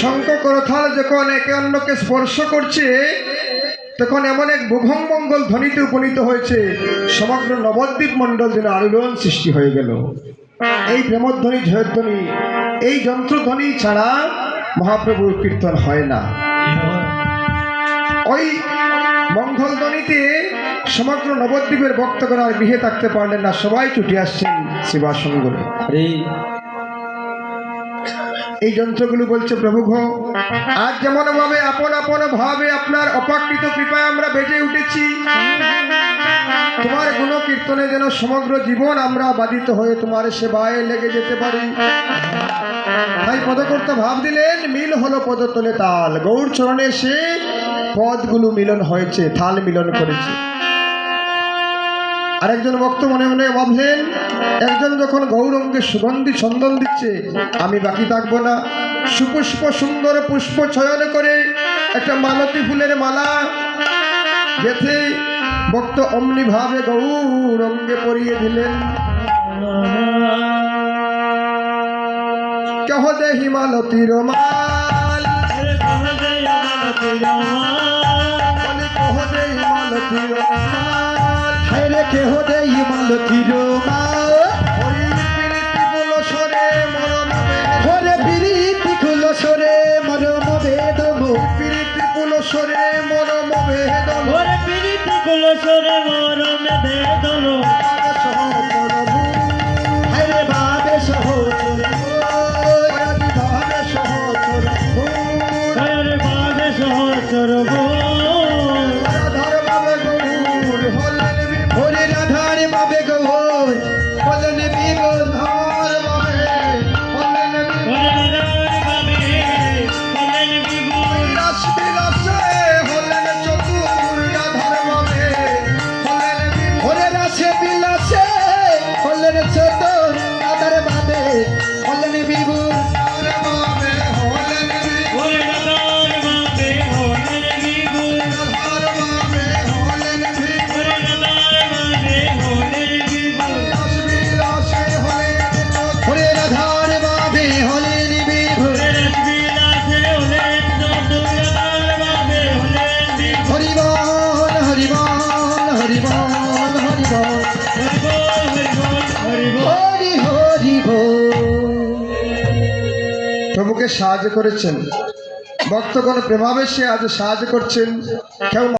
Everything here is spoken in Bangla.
শঙ্খ করথাল যখন একে অন্যকে স্পর্শ করছে, তখন এমন এক মঙ্গল ধ্বনিতে উপনীত হয়েছে। সমগ্র নবদ্বীপ মণ্ডল যেন আলোড়ন সৃষ্টি হয়ে গেল। এই প্রেমধ্বনি, জয়ধ্বনি, এই যন্ত্রধ্বনি ছাড়া মহাপ্রভুর কীর্তন হয় না। ওই মঙ্গল ধ্বনিতে সমগ্র নবদ্বীপের ভক্তগণ আর গৃহে থাকতে পারলেন না, সবাই ছুটে আসছেন শিবাসঙ্গরে আরে এই যন্ত্রগুলো বলছে প্রভু গো, আজ যেমন ভাবে আপন আপন ভাবে আপনার অপাকৃত কৃপায় আমরা বেজে উঠেছি তোমার গুণ কীর্তনে যেন সমগ্র জীবন আমরা বাধিত হয়ে তোমার সেবায় লেগে যেতে পারি। তাই পদকর্তা ভাব দিলেন মিল হলো পদতলে তাল। গৌর চরণে সে পদগুলো মিলন হয়েছে থাল মিলন করেছে। আরেকজন ভক্ত মনে মনে ভাবলেন একজন যখন গৌরঙ্গে সুগন্ধি সন্দন দিচ্ছে আমি বাকি থাকব না। সুপুষ্প সুন্দর পুষ্প চয়ন করে একটা মালতী ফুলের মালা গেথে ভক্ত অমনি ভাবে গৌরঙ্গে পরিয়ে দিলেন। কেহ দেহি মালতীর মাল? কেহ দেহি মালতীর কেহ দেই মালতীর মা। হরি প্রীতি বিরিতি কুলসরে মরম বেদম প্রীতি পুলসরে মরম বেদন ওরে পীড়িত কুলসরে মরমে বেদলো হায়রে ভাবে সহচর কয়রে বাগে সহচর গো ওরে প্রভুকে সাহায্য করেছেন। ভক্তগণ প্রেমাবেশে আজ সাহায্য করছেন। কেউ